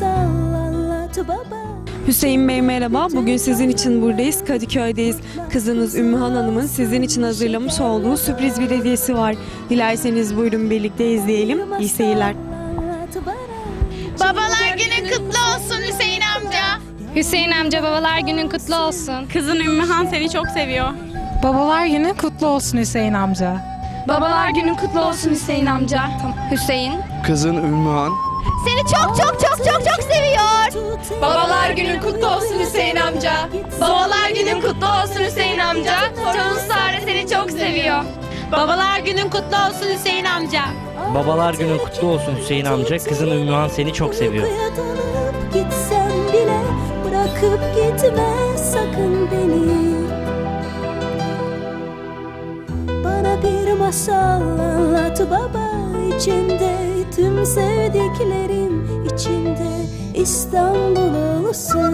baba Hüseyin Bey merhaba. Bugün sizin için buradayız. Kadıköy'deyiz. Kızınız Ümmühan Hanım'ın sizin için hazırlamış olduğu sürpriz bir hediyesi var. Dilerseniz buyurun birlikte izleyelim. İyi seyirler. Babalar günün kutlu olsun Hüseyin amca. Hüseyin amca babalar günün kutlu olsun. Kızın Ümmühan seni çok seviyor. Babalar günü kutlu olsun Hüseyin amca. Babalar günün kutlu olsun Hüseyin amca. Hüseyin. Kızın Ümmühan Seni çok çok çok çok çok seviyor. Babalar günün kutlu olsun Hüseyin amca. Babalar günün kutlu olsun Hüseyin amca. Torun Sare seni çok seviyor. Babalar günün kutlu olsun Hüseyin amca. Babalar günün kutlu olsun Hüseyin amca. Kızın Ümmühan seni çok seviyor. Gitsem bile Bırakıp gitme sakın beni Bana bir masal anlat baba içinde Tüm sevdiklerim içinde İstanbul olsun